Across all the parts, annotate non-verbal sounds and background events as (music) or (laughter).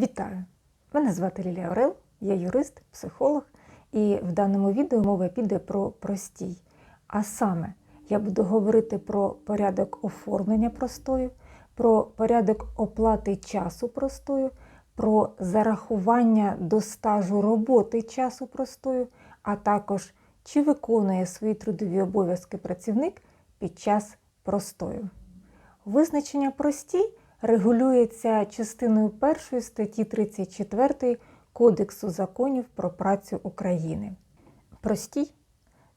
Вітаю! Мене звати Лілія Орел, я юрист, психолог, і в даному відео мова піде про простій. А саме, я буду говорити про порядок оформлення простою, про порядок оплати часу простою, про зарахування до стажу роботи часу простою, а також чи виконує свої трудові обов'язки працівник під час простою. Визначення простій регулюється частиною 1 статті 34 Кодексу законів про працю України. Простій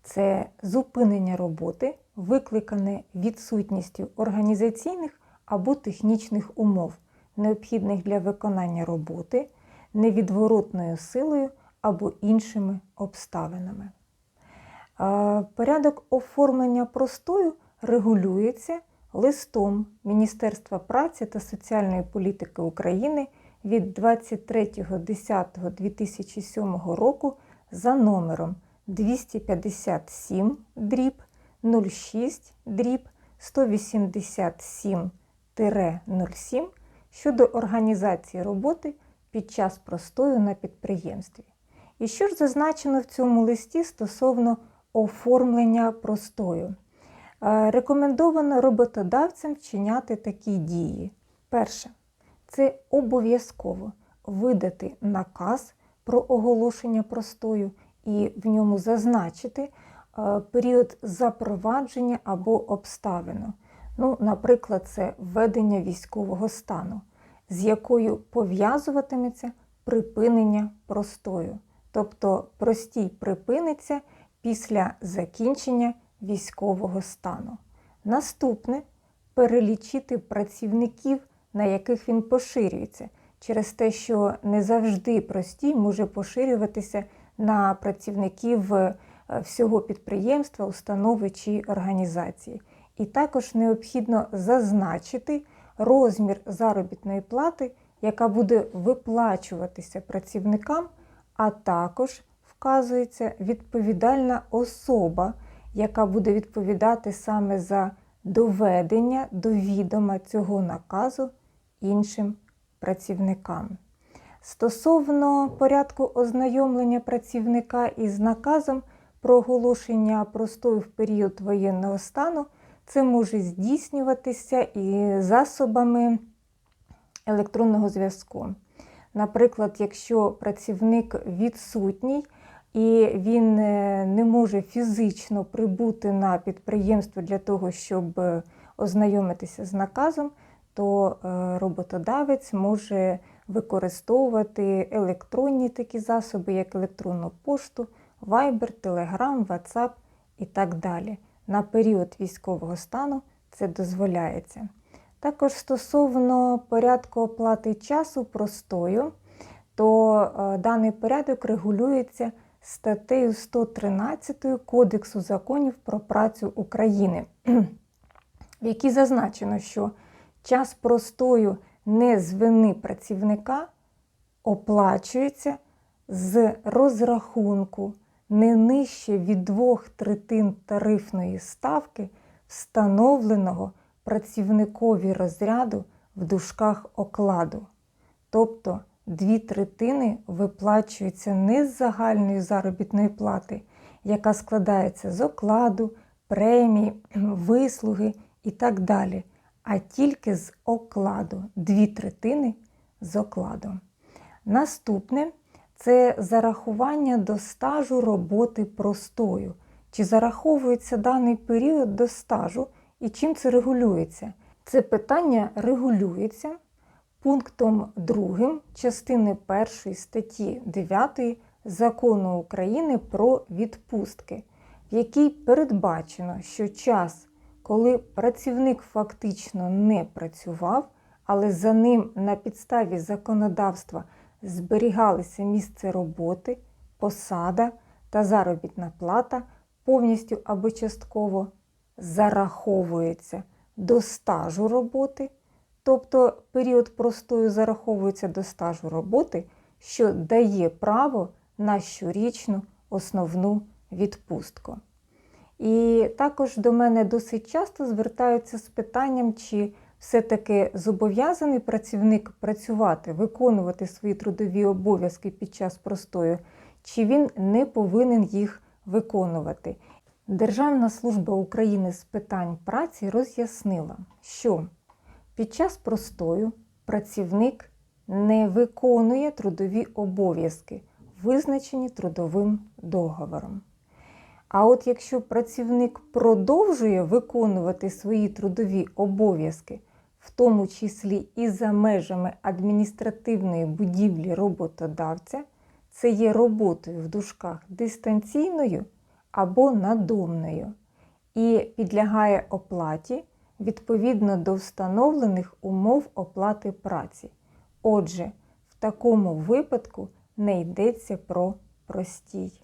це зупинення роботи, викликане відсутністю організаційних або технічних умов, необхідних для виконання роботи, невідворотною силою або іншими обставинами. Е, Порядок оформлення простою регулюється листом Міністерства праці та соціальної політики України від 23.10.2007 року за номером 257 дріб 06 дріб 187-07 щодо організації роботи під час простою на підприємстві. І що ж зазначено в цьому листі стосовно оформлення простою? Е, Рекомендовано роботодавцям вчиняти такі дії. Перше, це обов'язково видати наказ про оголошення простою і в ньому зазначити е, період запровадження або обставину. Ну, наприклад, це введення військового стану, з якою пов'язуватиметься припинення простою. Тобто простій припиниться після закінчення військового стану. Наступне перелічити працівників, на яких він поширюється, через те, що не завжди простій може поширюватися на працівників е, всього підприємства, установи чи організації. І також необхідно зазначити розмір заробітної плати, яка буде виплачуватися працівникам, а також вказується відповідальна особа, яка буде відповідати саме за доведення до відома цього наказу іншим працівникам. Стосовно порядку ознайомлення працівника із наказом про оголошення простою в період воєнного стану, це може здійснюватися і засобами електронного зв'язку. Наприклад, якщо працівник відсутній і він е, не може фізично прибути на підприємство для того, щоб е, ознайомитися з наказом, то е, роботодавець може використовувати електронні такі засоби, як електронну пошту, Viber, Telegram, WhatsApp і так далі. На період військового стану це дозволяється. Також стосовно порядку оплати часу простою, то даний порядок регулюється статтею 113 Кодексу законів про працю України, в якій зазначено, що час простою не з вини працівника оплачується з розрахунку не нижче від двох третин тарифної ставки, встановленого працівникові розряду в дужках окладу. Тобто дві третини виплачуються не з загальної заробітної плати, яка складається з окладу, премії, (clears throat) вислуги і так далі, а тільки з окладу, дві третини з окладу. Наступне це зарахування до стажу роботи простою. Чи зараховується даний період до стажу і чим це регулюється? Це питання регулюється пунктом 2 частини 1 статті 9 Закону України про відпустки, в якій передбачено, що час, коли працівник фактично не працював, але за ним на підставі законодавства зберігалися місце роботи, посада та заробітна плата повністю або частково зараховується до стажу роботи. Тобто період простою зараховується до стажу роботи, що дає право на щорічну основну відпустку. І також до мене досить часто звертаються з питанням, чи все-таки зобов'язаний працівник працювати, виконувати свої трудові обов'язки під час простою, чи він не повинен їх виконувати. Державна служба України з питань праці роз'яснила, що під час простою працівник не виконує трудові обов'язки, визначені трудовим договором. А от якщо працівник продовжує виконувати свої трудові обов'язки, в тому числі і за межами адміністративної будівлі роботодавця, це є роботою в дужках дистанційною або надомною і підлягає оплаті відповідно до встановлених умов оплати праці. Отже, в такому випадку не йдеться про простій.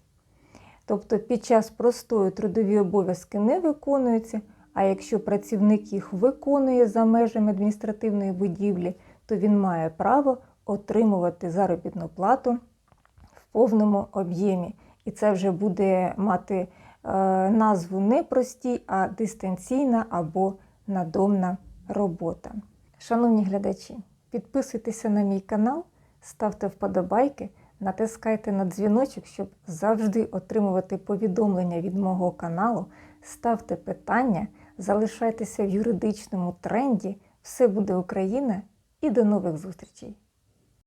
Тобто під час простою трудові обов'язки не виконуються, а якщо працівник їх виконує за межами адміністративної будівлі, то він має право отримувати заробітну плату в повному об'ємі. І це вже буде мати е, назву не простій, а дистанційна або надомна робота. Шановні глядачі, підписуйтеся на мій канал, ставте вподобайки, натискайте на дзвіночок, щоб завжди отримувати повідомлення від мого каналу. Ставте питання, залишайтеся в юридичному тренді. Все буде Україна і до нових зустрічей!